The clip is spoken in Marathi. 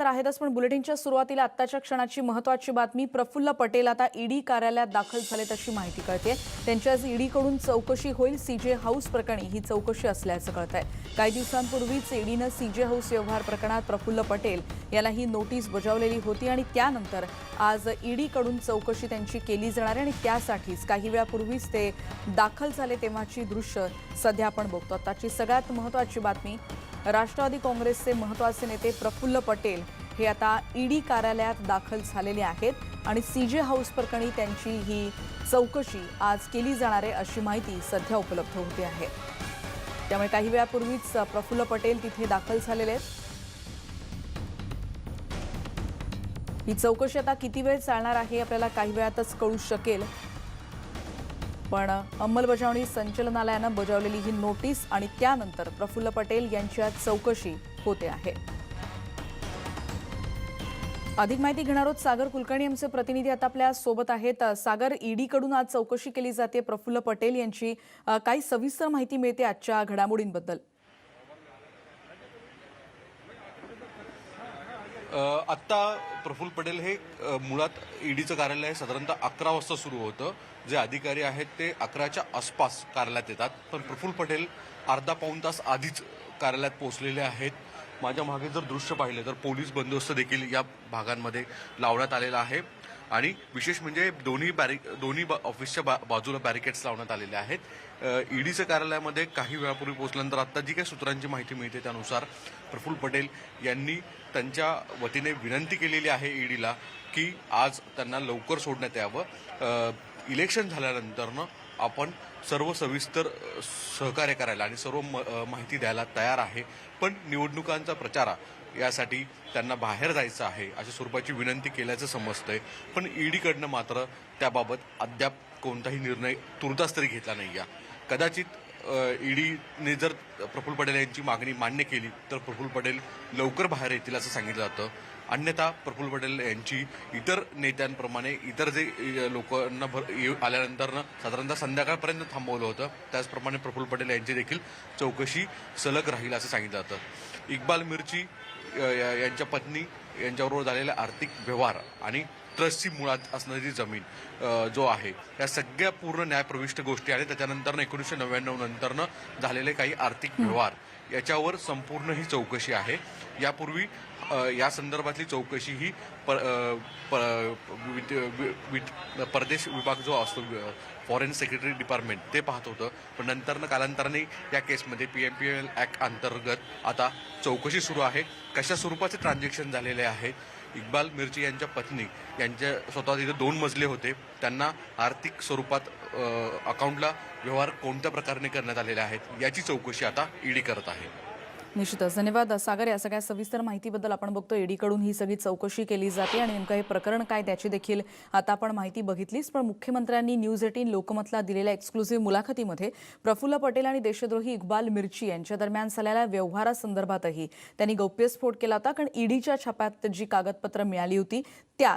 तर आहेतच पण बुलेटिनच्या सुरुवातीला आत्ताच्या क्षणाची महत्वाची बातमी प्रफुल्ल पटेल आता ईडी कार्यालयात दाखल झालेत अशी माहिती कळते त्यांची आज ईडीकडून चौकशी होईल सीजे हाऊस प्रकरणी ही चौकशी असल्याचं कळत आहे काही दिवसांपूर्वीच ईडीनं सीजे हाऊस व्यवहार प्रकरणात प्रफुल्ल पटेल याला ही नोटीस बजावलेली होती आणि त्यानंतर आज ईडीकडून चौकशी त्यांची केली जाणार आहे आणि त्यासाठीच काही वेळापूर्वीच ते दाखल झाले तेव्हाची दृश्य सध्या आपण बघतो. आताची सगळ्यात महत्वाची बातमी राष्ट्रवादी काँग्रेसचे महत्त्वाचे नेते प्रफुल्ल पटेल हे आता ईडी कार्यालयात दाखल झालेले आहेत आणि सीजे हाऊस प्रकरणी त्यांची ही चौकशी आज केली जाणार आहे अशी माहिती सध्या उपलब्ध होते आहे. त्यामुळे काही वेळापूर्वीच प्रफुल्ल पटेल तिथे दाखल झालेले आहेत. ही चौकशी आता किती वेळ चालणार आहे आपल्याला काही वेळातच कळू शकेल. पण अंमलबजावणी संचलनालयानं बजावलेली ही नोटीस आणि त्यानंतर प्रफुल्ल पटेल यांची आज चौकशी होते आहे. अधिक माहिती घेणार आहोत सागर कुलकर्णी आमचे प्रतिनिधी आता आपल्यासोबत आहेत. सागर ईडीकडून आज चौकशी केली जाते प्रफुल्ल पटेल यांची. काही सविस्तर माहिती मिळते आजच्या घडामोडींबद्दल. आत्ता प्रफुल्ल पटेल हे मुळात ईडीचं कार्यालय साधारणतः अकरा वाजता सुरू होतं. जे अधिकारी आहेत ते अकराच्या आसपास कार्यालयात येतात. पण प्रफुल्ल पटेल अर्धा पाऊण तास आधीच कार्यालयात पोहोचलेले आहेत. माझ्या मागे जर दृश्य पाहिले तर पोलीस बंदोबस्त देखील या भागांमध्ये लावण्यात आलेला आहे. आणि विशेष म्हणजे दोन्ही बॅरि दोन्ही बा- ऑफिसच्या बा बाजूला बॅरिकेड्स लावण्यात आलेले आहेत. ईडीचं कार्यालयामध्ये काही वेळापूर्वी पोहोचल्यानंतर आता जी काही सूत्रांची माहिती मिळते त्यानुसार प्रफुल्ल पटेल यांनी त्यांच्या वतीने विनंती केलेली आहे ईडीला की आज त्यांना लवकर सोडण्यात यावं. इलेक्शन झाल्यानंतरनं आपण सर्व सविस्तर सहकार्य करायला आणि सर्व म- माहिती द्यायला तयार आहे. पण निवडणुकांचा प्रचार यासाठी त्यांना बाहेर जायचं आहे अशा स्वरूपाची विनंती केल्याचं समजतंय. पण ईडीकडनं मात्र त्याबाबत अद्याप कोणताही निर्णय तुर्तास तरी घेतला नाही या कदाचित ईडीने जर प्रफुल्ल पटेल यांची मागणी मान्य केली तर प्रफुल्ल पटेल लवकर बाहेर येतील असं सांगितलं जातं. अन्यथा प्रफुल्ल पटेल यांची इतर नेत्यांप्रमाणे इतर जे लोकांना भर येऊ- आल्यानंतरनं साधारणतः संध्याकाळपर्यंत थांबवलं होतं. त्याचप्रमाणे प्रफुल्ल पटेल यांची देखील चौकशी सलग राहील असं सांगितलं जातं. इक्बाल मिर्ची यांच्या पत्नी यांच्याबरोबर झालेला आर्थिक व्यवहार आणि ट्रस्टची मुळात असणारी जमीन जो आहे. या सगळ्या पूर्ण न्यायप्रविष्ट गोष्टी आणि त्याच्यानंतरनं एकोणीसशे नव्याण्णव नंतरनं झालेले काही आर्थिक व्यवहार. याच्यावर संपूर्ण ही चौकशी आहे. यापूर्वी या संदर्भातली चौकशी ही पर, पर, प- विद वि- परदेश विभाग जो असतो फॉरेन सेक्रेटरी डिपार्टमेंट ते पाहत होतं. पण नंतरनं कालांतराने या केसमध्ये P M P L act अंतर्गत आता चौकशी सुरू आहे. कशा स्वरूपाचे ट्रान्झॅक्शन झालेले आहेत इक्बाल मिर्ची यांच्या पत्नी यांच्या स्वतः तिथे दोन मजले होते. त्यांना आर्थिक स्वरूपात अकाउंटला व्यवहार कोणत्या प्रकारे करण्यात आलेले आहेत याची चौकशी आता ईडी करत आहे. निश्चितच. धन्यवाद सागर. या सगळ्या सविस्तर माहितीबद्दल आपण बघतो ईडीकडून ही सगळी चौकशी केली जाते आणि नेमकं हे प्रकरण काय त्याची देखील आता आपण माहिती बघितलीच. पण मुख्यमंत्र्यांनी न्यूज एटीन लोकमतला दिलेल्या एक्सक्लुझिव्ह मुलाखतीमध्ये प्रफुल्ल पटेल आणि देशद्रोही इक्बाल मिर्ची यांच्या दरम्यान झालेल्या व्यवहारासंदर्भातही त्यांनी गौप्यस्फोट केला होता. कारण ईडीच्या छाप्यात जी कागदपत्र मिळाली होती त्या